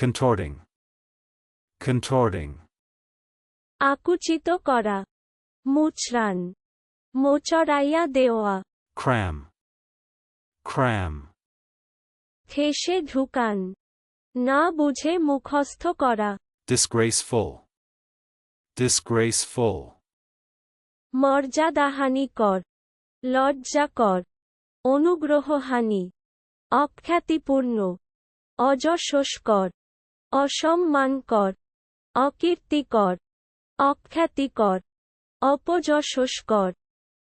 contorting, contorting, আকুচিত করা মুচড়ান মোচড়াইয়া দেওয়া cram, cram, ঠেসে ঢুকান না বুঝে মুখস্থ করা disgraceful, disgraceful, মর্যাদাহানিকর লজ্জাকর অনুগ্রহহানি অখ্যাতিপূর্ণ অযশস্কর। অসম্মানকর অকীর্তিকর অখ্যাতিকর অপযশস্কর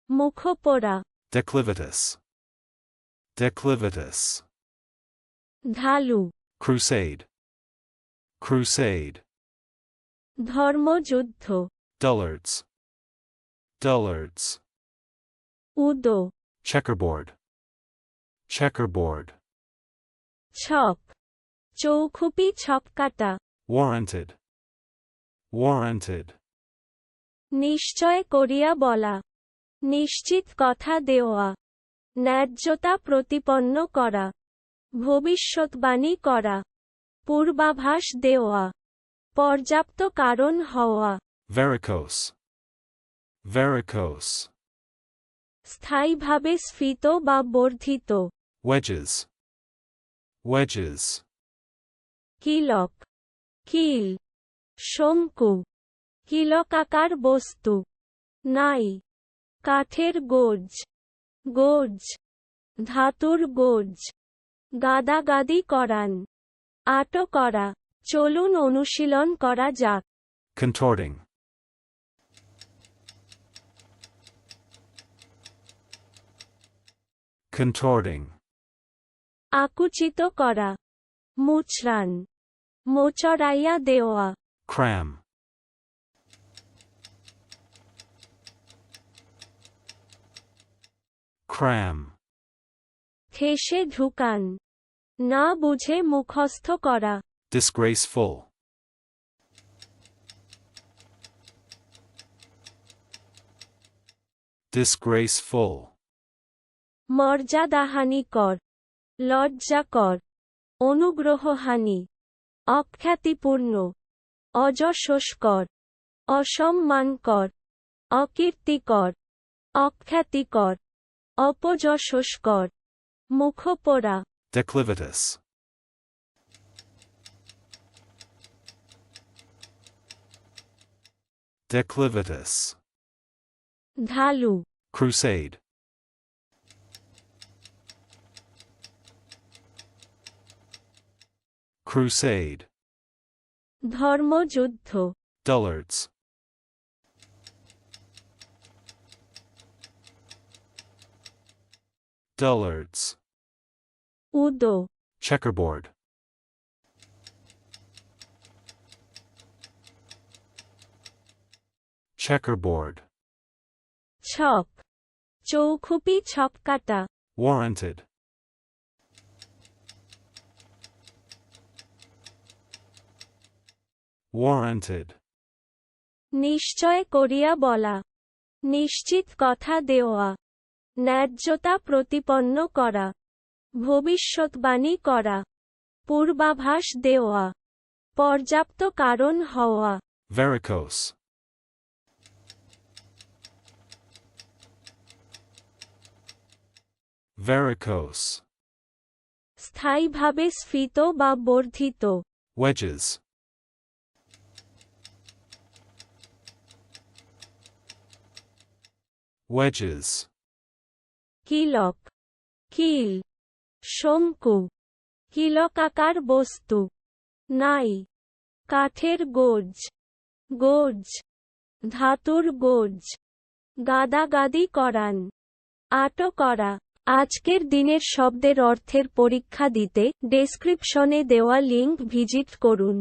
মুখপোড়া declivitous, declivitous, ঢালু crusade, crusade, ধর্মযুদ্ধ dullards, dullards, উদো checkerboard, checkerboard, ছক চৌখুপি ছককাটা warranted, warranted, নিশ্চয় করিয়া বলা। নিশ্চিত কথা দেওয়া। ন্যায্যতা প্রতিপন্ন করা। ভবিষ্যৎবাণী করা। পূর্বাভাস দেওয়া। পর্যাপ্ত কারণ হওয়া। Varicose, varicose, স্থায়ীভাবে স্ফীত বা বর্ধিত। Wedges, wedges, কিলক কিল শঙ্কু কিলকাকার বস্তু নাই কাঠের গোজ গোজ ধাতুর গোজ গাদাগাদি করান আটো করা চলুন অনুশীলন করা যাক। Contorting, contorting, আকুচিত করা মুচড়ান মোচড়াইয়া দেওয়া। Cram, cram, ঠেসে ঢুকান। না বুঝে মুখস্থ করা। Disgraceful, disgraceful, মর্যাদাহানিকর। লজ্জাকর। অনুগ্রহহানি। অখ্যাতিপূর্ণ অযশস্কর অসম্মানকর অকীর্তিকর অখ্যাতিকর অপযশস্কর মুখপোড়া। Declivitous, declivitous, ঢালু crusade, crusade, ধর্মযুদ্ধ dullards, dullards, উদো checkerboard, checkerboard, ছক চৌখুপি ছককাটা warranted, Warranted, নিশ্চয় করিয়া বলা। নিশ্চিত কথা দেওয়া। ন্যায্যতা প্রতিপন্ন করা। ভবিষ্যৎবাণী করা। পূর্বাভাস দেওয়া। পর্যাপ্ত কারণ হওয়া। varicose, varicose, স্থায়ীভাবে স্ফীত বা বর্ধিত। wedges, wedges, কিলক কিল শঙ্কু কিলকাকার বস্তু নাই কাঠের গোজ গোজ ধাতুর গোজ গাদাগাদি করান আটো করা। আজকের দিনের শব্দের অর্থের পরীক্ষা দিতে ডেসক্রিপশনে দেওয়া লিংক ভিজিট করুন।